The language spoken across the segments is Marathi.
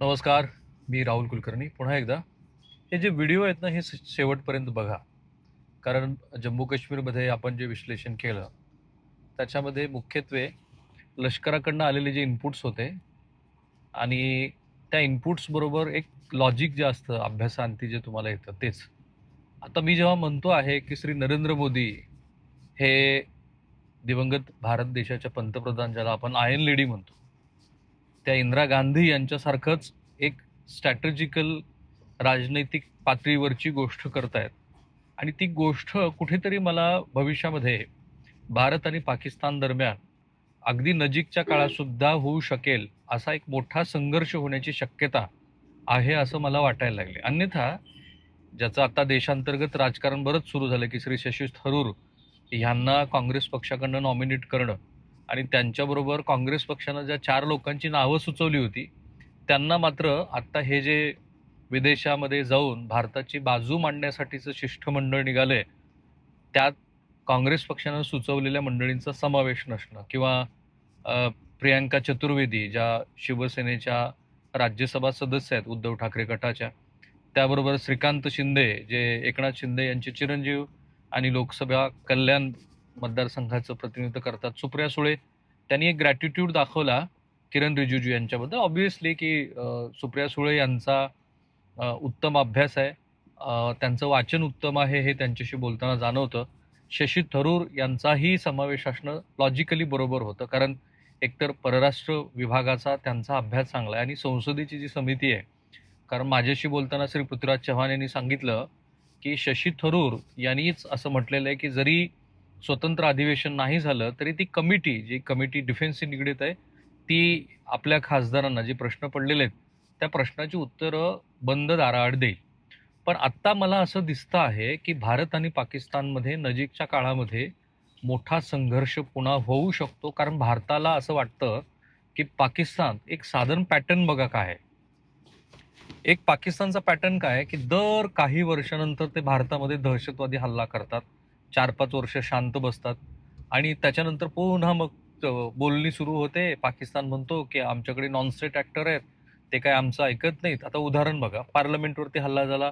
नमस्कार मी राहुल कुलकर्णी. पुन्हा एकदा हे जे व्हिडिओ आहेत ना हे शेवटपर्यंत बघा. कारण जम्मू काश्मीरमध्ये आपण जे विश्लेषण केलं त्याच्यामध्ये मुख्यत्वे लष्कराकडनं आलेले जे इनपुट्स होते आणि त्या इनपुट्सबरोबर एक लॉजिक जे असतं अभ्यासांती जे तुम्हाला येतं तेच. आता मी जेव्हा म्हणतो आहे की श्री नरेंद्र मोदी हे दिवंगत भारत देशाच्या पंतप्रधान ज्याला आपण आयन लेडी म्हणतो त्या इंदिरा गांधी यांच्यासारखंच एक स्ट्रॅटेजिकल राजनैतिक पातळीवरची गोष्ट करतायत. आणि ती गोष्ट कुठेतरी मला भविष्यामध्ये भारत आणि पाकिस्तान दरम्यान अगदी नजीकच्या काळात सुद्धा होऊ शकेल असा एक मोठा संघर्ष होण्याची शक्यता आहे असं मला वाटायला लागले. अन्यथा ज्याचं आता देशांतर्गत राजकारण बरंच सुरू झालं की श्री शशी थरूर यांना काँग्रेस पक्षाकडनं नॉमिनेट करणं आणि त्यांच्याबरोबर काँग्रेस पक्षानं ज्या चार लोकांची नावं सुचवली होती त्यांना मात्र आत्ता हे जे विदेशामध्ये जाऊन भारताची बाजू मांडण्यासाठीचं शिष्टमंडळ निघालंय त्यात काँग्रेस पक्षानं सुचवलेल्या मंडळींचा समावेश नसणं किंवा प्रियांका चतुर्वेदी ज्या शिवसेनेच्या राज्यसभा सदस्य आहेत उद्धव ठाकरे गटाच्या त्याबरोबर श्रीकांत शिंदे जे एकनाथ शिंदे यांचे चिरंजीव आणि लोकसभा कल्याण मतदारसंघाचं प्रतिनिधित्व करतात. सुप्रिया सुळे त्यांनी एक ग्रॅटिट्यूड दाखवला किरण रिजिजू यांच्याबद्दल. ऑब्विसली की सुप्रिया सुळे यांचा उत्तम अभ्यास आहे. त्यांचं वाचन उत्तम आहे हे त्यांच्याशी बोलताना जाणवतं. शशी थरूर यांचाही समावेश असणं लॉजिकली बरोबर होतं. कारण एकतर परराष्ट्र विभागाचा त्यांचा अभ्यास चांगला आहे आणि संसदेची जी समिती आहे. कारण माझ्याशी बोलताना श्री पृथ्वीराज चव्हाण यांनी सांगितलं की शशी थरूर यांनीच असं म्हटलेलं आहे की जरी स्वतंत्र अधिवेशन नाही झालं तरी ती कमिटी जी कमिटी डिफेन्सशी निगडीत आहे ती आपल्या खासदारांना जे प्रश्न पडलेले आहेत त्या प्रश्नाची उत्तरं बंद दाराआड देईल. पण आत्ता मला असं दिसतं आहे की भारत आणि पाकिस्तानमध्ये नजीकच्या काळामध्ये मोठा संघर्ष पुन्हा होऊ शकतो कारण भारताला असं वाटतं की पाकिस्तान एक साधारण पॅटर्न बघा काय आहे. एक पाकिस्तानचा पॅटर्न काय आहे की दर काही वर्षानंतर ते भारतामध्ये दहशतवादी हल्ला करतात चार पाच वर्ष शांत बसतात. आणि त्याच्यानंतर पुन्हा मग बोलणी सुरू होते. पाकिस्तान म्हणतो की आमच्याकडे नॉन स्टेट ऍक्टर आहेत. ते काय आमचं ऐकत नाहीत. आता उदाहरण बघा. पार्लमेंटवरती हल्ला झाला.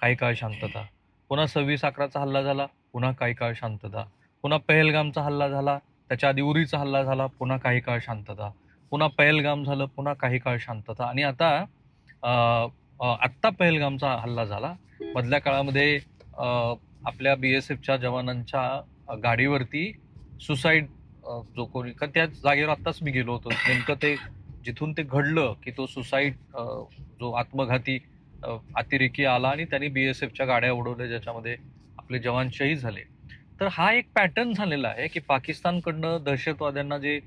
काही काळ शांतता. पुन्हा सव्वीस अकराचा हल्ला झाला. पुन्हा काही काळ शांतता. पुन्हा पहलगामचा हल्ला झाला. त्याच्या आधी उरीचा हल्ला झाला. पुन्हा काही काळ शांतता. पुन्हा पहलगाम झालं. पुन्हा काही काळ शांतता. आणि आता आत्ता पहलगामचा हल्ला झाला. मधल्या काळामध्ये आपल्या बी एस एफच्या जवानांच्या गाडीवरती सुसाईड जो कोणी का त्या जागेवर आत्ताच मी गेलो होतो. नेमकं ते जिथून ते घडलं की तो सुसाईड जो आत्मघाती अतिरेकी आला आणि त्यांनी बी एस एफच्या गाड्या उडवल्या ज्याच्यामध्ये आपले जवान शहीद झाले. तर हा एक पॅटर्न झालेला आहे की पाकिस्तानकडनं दहशतवाद्यांना जे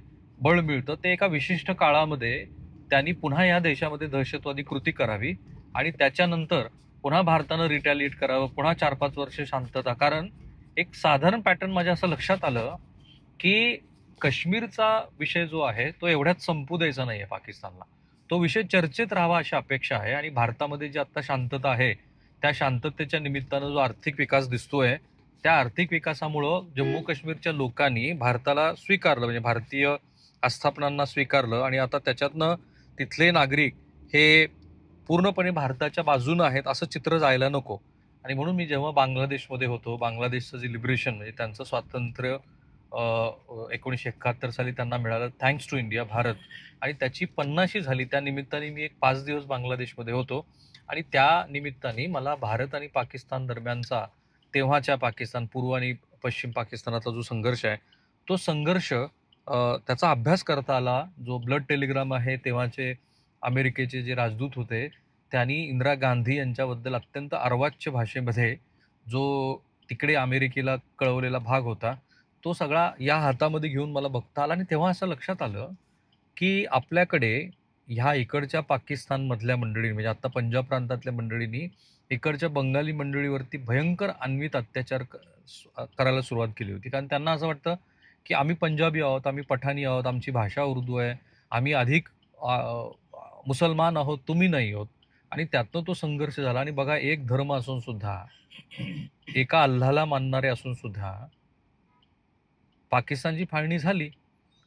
बळ मिळतं ते एका विशिष्ट काळामध्ये त्यांनी पुन्हा या देशामध्ये दहशतवादी कृती करावी आणि त्याच्यानंतर पुन्हा भारतानं रिटॅलिएट करावं पुन्हा चार पाच वर्ष शांतता. कारण एक साधारण पॅटर्न माझ्या असं लक्षात आलं की काश्मीरचा विषय जो आहे तो एवढ्यात संपू द्यायचा नाही आहे पाकिस्तानला. तो विषय चर्चेत राहावा अशी अपेक्षा आहे आणि भारतामध्ये जी आत्ता शांतता आहे त्या शांततेच्या निमित्तानं जो आर्थिक विकास दिसतोय त्या आर्थिक विकासामुळं जम्मू काश्मीरच्या लोकांनी भारताला स्वीकारलं म्हणजे भारतीय आस्थापनांना स्वीकारलं आणि आता त्याच्यातनं तिथले नागरिक हे पूर्णपणे भारताच्या बाजूनं आहेत असं चित्र जायला नको. आणि म्हणून मी जेव्हा बांगलादेशमध्ये होतो बांगलादेशचं जे लिबरेशन म्हणजे त्यांचं स्वातंत्र्य एकोणीसशे एकाहत्तर साली त्यांना मिळालं थँक्स टू इंडिया भारत. आणि त्याची पन्नाशी झाली त्या निमित्ताने मी एक पाच दिवस बांगलादेशमध्ये होतो. आणि त्या निमित्ताने मला भारत आणि पाकिस्तान दरम्यानचा तेव्हाच्या पाकिस्तान पूर्व आणि पश्चिम पाकिस्तानातला जो संघर्ष आहे तो संघर्ष त्याचा अभ्यास करता आला. जो ब्लड टेलिग्राम आहे तेव्हाचे अमेरिकेचे जे राजदूत होते त्यांनी इंदिरा गांधी यांच्याबद्दल अत्यंत अर्वाच्य भाषेमध्ये जो तिकडे अमेरिकेला कळवलेला भाग होता तो सगळा या हातामध्ये घेऊन मला बघता आला आणि तेव्हा असं लक्षात आलं की आपल्याकडे ह्या इकडच्या पाकिस्तानमधल्या मंडळींनी म्हणजे आता पंजाब प्रांतातल्या मंडळींनी इकडच्या बंगाली मंडळीवरती भयंकर अन्वित अत्याचार क- करायला सुरुवात केली होती. कारण त्यांना असं वाटतं की आम्ही पंजाबी आहोत आम्ही पठाणी आहोत आमची भाषा उर्दू आहे आम्ही अधिक मुसलमान आहोत तुम्ही नाही आहोत. आणि त्यातनं तो संघर्ष झाला. आणि बघा एक धर्म असून सुद्धा एका अल्लाला मानणारे असून सुद्धा पाकिस्तानची फाळणी झाली.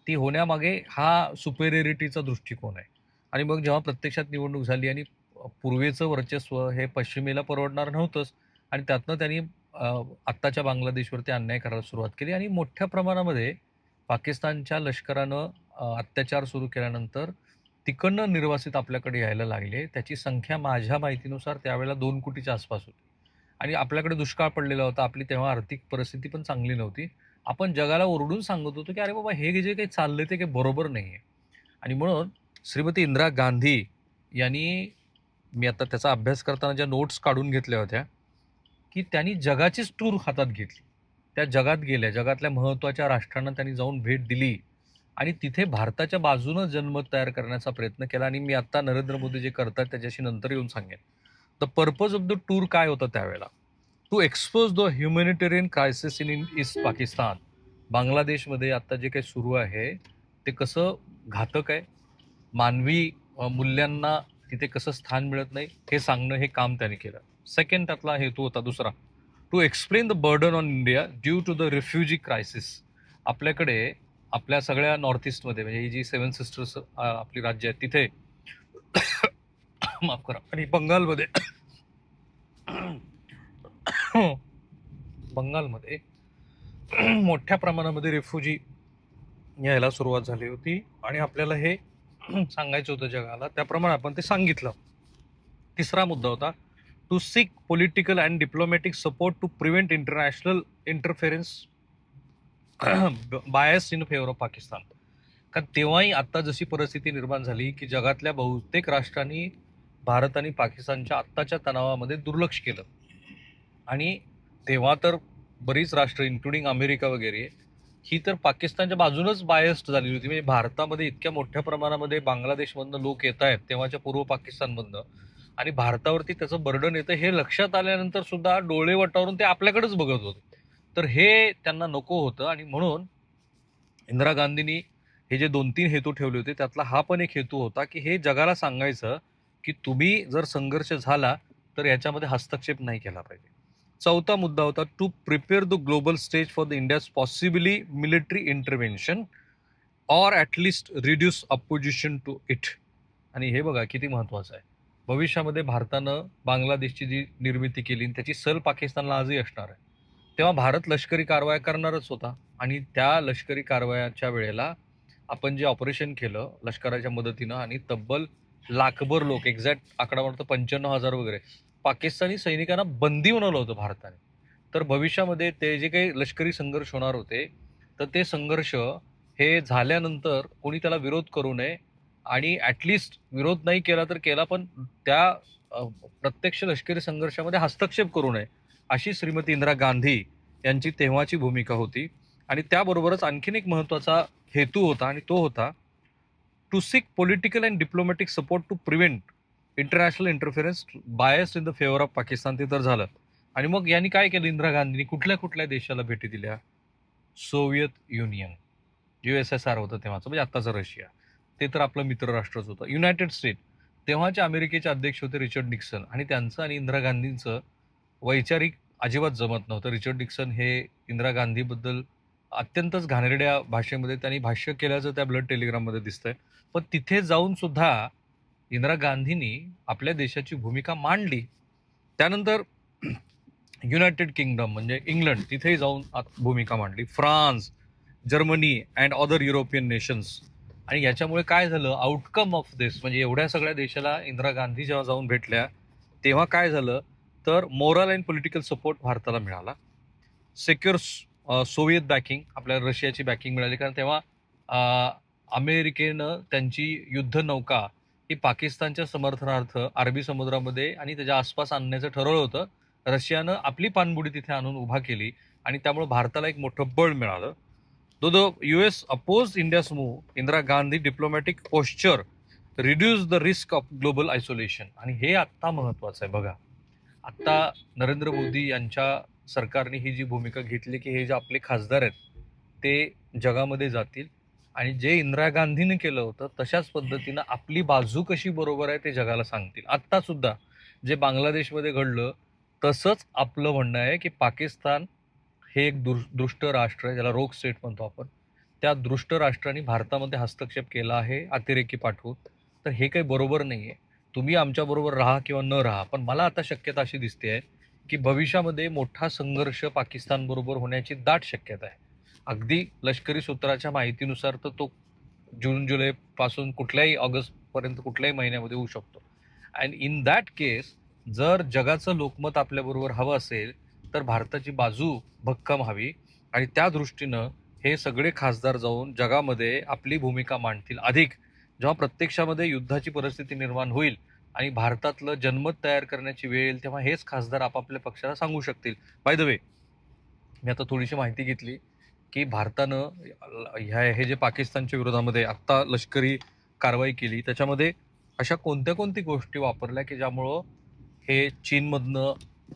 ती होण्यामागे हा सुपेरियरिटीचा दृष्टिकोन आहे. आणि मग जेव्हा प्रत्यक्षात निवडणूक झाली आणि पूर्वेचं वर्चस्व हे पश्चिमेला परवडणार नव्हतंच आणि त्यातनं त्यांनी आत्ताच्या बांगलादेशवरती अन्याय करायला सुरुवात केली. आणि मोठ्या प्रमाणामध्ये पाकिस्तानच्या लष्करानं अत्याचार सुरू केल्यानंतर तिकडनं निर्वासित आपल्याकडे यायला लागले. त्याची संख्या माझ्या माहितीनुसार त्यावेळेला दोन कोटीच्या आसपास होती. आणि आपल्याकडे दुष्काळ पडलेला होता. आपली तेव्हा आर्थिक परिस्थिती पण चांगली नव्हती. आपण जगाला ओरडून सांगत होतो की अरे बाबा हे जे काही चाललं ते काही बरोबर नाही आहे आणि म्हणून श्रीमती इंदिरा गांधी यांनी मी आता त्याचा अभ्यास करताना ज्या नोट्स काढून घेतल्या होत्या की त्यांनी जगाचीच टूर हातात घेतली. त्या जगात गेल्या. जगातल्या महत्त्वाच्या राष्ट्रांना त्यांनी जाऊन भेट दिली. आणि तिथे भारताच्या बाजूनं जनमत तयार करण्याचा प्रयत्न केला आणि मी आता नरेंद्र मोदी जे करतात त्याच्याशी नंतर येऊन सांगेन. The purpose of the tour काय होतं त्यावेळेला? To expose the humanitarian crisis in East Pakistan बांगलादेशमध्ये आता जे काही सुरू आहे ते कसं घातक आहे? मानवी मूल्यांना तिथे कसं स्थान मिळत नाही हे सांगणं हे काम त्याने केलं. सेकंड त्यातला हेतू होता दुसरा. To explain the burden on India due to the refugee crisis आपल्याकडे आपल्या सगळ्या नॉर्थ ईस्टमध्ये म्हणजे ही जी सेवन सिस्टर्स आपली राज्य आहेत तिथे माफ करा. आणि बंगालमध्ये बंगालमध्ये मोठ्या प्रमाणामध्ये रेफ्युजी यायला सुरुवात झाली होती. आणि आपल्याला हे सांगायचं होतं जगाला त्याप्रमाणे आपण ते सांगितलं. तिसरा मुद्दा होता to seek political and diplomatic support to prevent international interference bias in favour of Pakistan कारण तेव्हाही आत्ता जशी परिस्थिती निर्माण झाली की जगातल्या बहुतेक राष्ट्रांनी भारत आणि पाकिस्तानच्या आत्ताच्या तणावामध्ये दुर्लक्ष केलं. आणि तेव्हा तर बरीच राष्ट्र इन्क्लुडिंग अमेरिका वगैरे ही तर पाकिस्तानच्या बाजूनच बायस्ड झालेली होती. म्हणजे भारतामध्ये इतक्या मोठ्या प्रमाणामध्ये बांगलादेशमधनं लोक येत आहेत तेव्हाच्या पूर्व पाकिस्तानमधनं. आणि भारतावरती त्याचं बर्डन येतं हे लक्षात आल्यानंतर सुद्धा डोळे वटावरून ते आपल्याकडेच बघत होते. तर हे त्यांना नको होतं आणि म्हणून इंदिरा गांधींनी हे जे दोन तीन हेतू ठेवले होते त्यातला हा पण एक हेतू होता की हे जगाला सांगायचं की तुम्ही जर संघर्ष झाला तर याच्यामध्ये हस्तक्षेप नाही केला पाहिजे. चौथा मुद्दा होता to prepare the global stage for the India's possibly military intervention or at least reduce opposition to it आणि हे बघा किती महत्त्वाचं आहे. भविष्यामध्ये भारतानं बांगलादेशची जी निर्मिती केली त्याची सल पाकिस्तानला आजही असणार आहे. तेव्हा भारत लष्करी कारवाया करणारच होता. आणि त्या लष्करी कारवायाच्या वेळेला आपण जे ऑपरेशन केलं लष्कराच्या मदतीनं आणि तब्बल लाखभर लोक एक्झॅक्ट आकडा म्हणतो पंच्याण्णव हजार वगैरे पाकिस्तानी सैनिकांना बंदी बनवलं होतं भारताने. तर भविष्यामध्ये ते जे काही लष्करी संघर्ष होणार होते तर ते संघर्ष हे झाल्यानंतर कोणी त्याला विरोध करू नये आणि ॲटलिस्ट विरोध नाही केला तर केला पण त्या प्रत्यक्ष लष्करी संघर्षामध्ये हस्तक्षेप करू नये. अशी श्रीमती इंदिरा गांधी यांची तेव्हाची भूमिका होती. आणि त्याबरोबरच आणखीन एक महत्त्वाचा हेतू होता आणि तो होता to seek political and diplomatic support to prevent international interference bias in the favour of Pakistan ते तर झालं. आणि मग यांनी काय केलं? इंदिरा गांधींनी कुठल्या कुठल्या देशाला भेटी दिल्या? Soviet Union U S S R होतं तेव्हाचं म्हणजे आत्ताचं रशिया. ते तर आपलं मित्र राष्ट्रच होतं. युनायटेड स्टेट तेव्हाचे अमेरिकेचे अध्यक्ष होते रिचर्ड निक्सन. आणि त्यांचं आणि इंदिरा गांधींचं वैचारिक अजिबात जमत नव्हतं. रिचर्ड डिक्सन हे इंदिरा गांधीबद्दल अत्यंतच घाणेरड्या भाषेमध्ये त्यांनी भाष्य केल्याचं त्या ब्लड टेलिग्राममध्ये दिसतंय. पण तिथे जाऊन सुद्धा इंदिरा गांधींनी आपल्या देशाची भूमिका मांडली. त्यानंतर युनायटेड किंगडम म्हणजे इंग्लंड तिथेही जाऊन भूमिका मांडली. France Germany and other European nations. आणि याच्यामुळे काय झालं? आउटकम ऑफ दिस म्हणजे एवढ्या सगळ्या देशाला इंदिरा गांधी जेव्हा जाऊन भेटल्या तेव्हा काय झालं? तर मोरल अँड पॉलिटिकल सपोर्ट भारताला मिळाला. सेक्युअर सोव्हिएत बॅकिंग आपल्याला रशियाची बॅकिंग मिळाली. कारण तेव्हा अमेरिकेनं त्यांची युद्ध नौका ही पाकिस्तानच्या समर्थनार्थ अरबी समुद्रामध्ये आणि त्याच्या आसपास आणण्याचं ठरवलं होतं. रशियानं आपली पाणबुडी तिथे आणून उभा केली आणि त्यामुळे भारताला एक मोठं बळ मिळालं. Though the U S oppose India's move Indira Gandhi diplomatic posture reduce the risk of global isolation आणि हे आत्ता महत्त्वाचं आहे. बघा. आत्ता नरेंद्र मोदी यांच्या सरकारने ही जी भूमिका घेतली की हे जे आपले खासदार आहेत ते जगामध्ये जातील. आणि जे इंदिरा गांधीने केलं होतं तशाच पद्धतीनं आपली बाजू कशी बरोबर आहे ते जगाला सांगतील. आत्तासुद्धा जे बांगलादेशमध्ये घडलं तसंच आपलं म्हणणं आहे की पाकिस्तान हे एक दुर दृष्ट राष्ट्र आहे ज्याला रोग स्टेट म्हणतो आपण. त्या दृष्ट राष्ट्राने भारतामध्ये हस्तक्षेप केला आहे अतिरेकी पाठवून. तर हे काही बरोबर नाही आहे तुम्ही आमच्याबरोबर राहा किंवा न राहा पण मला आता शक्यता अशी दिसते आहे की भविष्यामध्ये मोठा संघर्ष पाकिस्तानबरोबर होण्याची दाट शक्यता आहे. अगदी लष्करी सूत्राच्या माहितीनुसार तर तो जून जुलैपासून कुठल्याही ऑगस्टपर्यंत कुठल्याही महिन्यामध्ये होऊ शकतो. अँड इन दॅट केस जर जगाचं लोकमत आपल्याबरोबर हवं असेल तर भारताची बाजू भक्कम हवी आणि त्या दृष्टीनं हे सगळे खासदार जाऊन जगामध्ये आपली भूमिका मांडतील अधिक. जेव्हा प्रत्यक्षामध्ये युद्धाची परिस्थिती निर्माण होईल आणि भारतातलं जनमत तयार करण्याची वेळ येईल तेव्हा हेच खासदार आपापल्या पक्षाला सांगू शकतील. बाय द वे मी आता थोडीशी माहिती घेतली की भारतानं ह्या हे जे पाकिस्तानच्या विरोधामध्ये आत्ता लष्करी कारवाई केली त्याच्यामध्ये अशा कोणत्या कोणती गोष्टी वापरल्या की ज्यामुळं हे चीनमधनं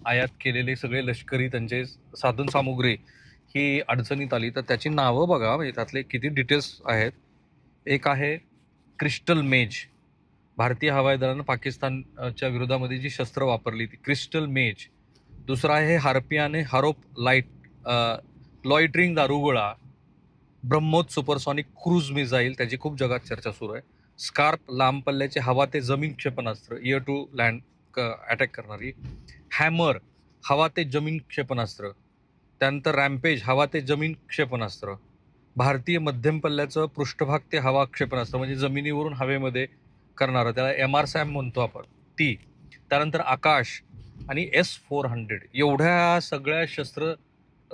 आयात केलेले सगळे लष्करी त्यांचे साधन सामुग्री ही अडचणीत आली. तर त्याची नावं बघा म्हणजे त्यातले किती डिटेल्स आहेत. एक आहे क्रिस्टल मेज. भारतीय हवाई दलानं पाकिस्तानच्या विरोधामध्ये जी शस्त्र वापरली ती क्रिस्टल मेज. दुसरा आहे हार्पियाने हारोप लाइट लॉइटरिंग दारुगोळा ब्रह्मोत सुपरसॉनिक क्रूज मिझाईल त्याची खूप जगात चर्चा सुरू आहे. स्कार्प लांब पल्ल्याचे हवा ते जमीन क्षेपणास्त्र इयर टू लँड अटॅक करणारी. हॅमर हवा ते जमीन क्षेपणास्त्र. त्यानंतर रॅम्पेज हवा ते जमीन क्षेपणास्त्र. भारतीय मध्यम पल्ल्याचं पृष्ठभाग ते हवा क्षेपणास्त्र म्हणजे जमिनीवरून हवेमध्ये करणारं. त्याला एम आर सॅम म्हणतो आपण. ती त्यानंतर आकाश आणि एस फोर हंड्रेड एवढ्या सगळ्या शस्त्र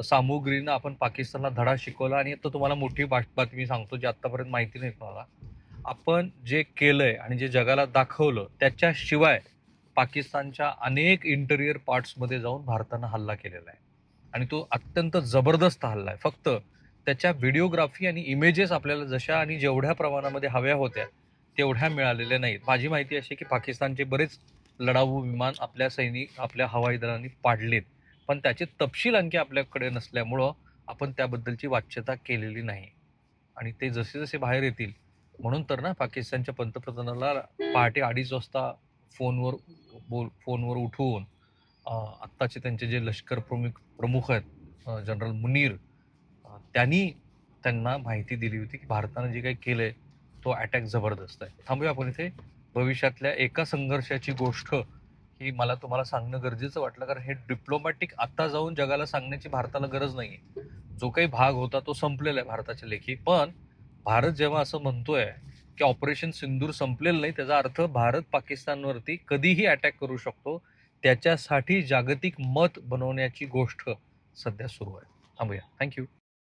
सामुग्रीनं आपण पाकिस्तानला धडा शिकवला आणि आता तुम्हाला मोठी बात- बातमी सांगतो जी आत्तापर्यंत माहिती नाही तुम्हाला. आपण जे केलंय आणि जे जगाला दाखवलं त्याच्याशिवाय पाकिस्तानच्या अनेक इंटेरियर पार्ट्समध्ये जाऊन भारतानं हल्ला केलेला आहे. आणि तो अत्यंत जबरदस्त हल्ला आहे. फक्त त्याच्या व्हिडिओग्राफी आणि इमेजेस आपल्याला जशा आणि जेवढ्या प्रमाणामध्ये हव्या होत्या तेवढ्या मिळालेल्या नाहीत. माझी माहिती अशी की पाकिस्तानचे बरेच लढाऊ विमान आपल्या सैनिक आपल्या हवाई दलांनी पाडलेत. पण त्याचे तपशील आणखी आपल्याकडे नसल्यामुळं आपण त्याबद्दलची वाच्यता केलेली नाही. आणि ते जसे जसे बाहेर येतील म्हणून तर ना पाकिस्तानच्या पंतप्रधानाला पहाटे अडीच वाजता फोनवर बोल फोनवर उठवून आत्ताचे त्यांचे जे लष्कर प्रमुख प्रमुख आहेत जनरल मुनीर त्यांनी त्यांना माहिती दिली होती की भारतानं जे काही केलंय तो अटॅक जबरदस्त आहे. थांबूया आपण इथे. भविष्यातल्या एका संघर्षाची गोष्ट ही मला तुम्हाला सांगणं गरजेचं वाटलं कारण हे डिप्लोमॅटिक आता जाऊन जगाला सांगण्याची भारताला गरज नाही जो काही भाग होता तो संपलेला आहे भारताच्या लेखी. पण भारत जेव्हा असं म्हणतोय की ऑपरेशन सिंदूर संपलेलं नाही त्याचा अर्थ भारत पाकिस्तानवरती कधीही अटॅक करू शकतो त्याच्यासाठी जागतिक मत बनवण्याची गोष्ट सध्या सुरू आहे. थांबूया. थँक्यू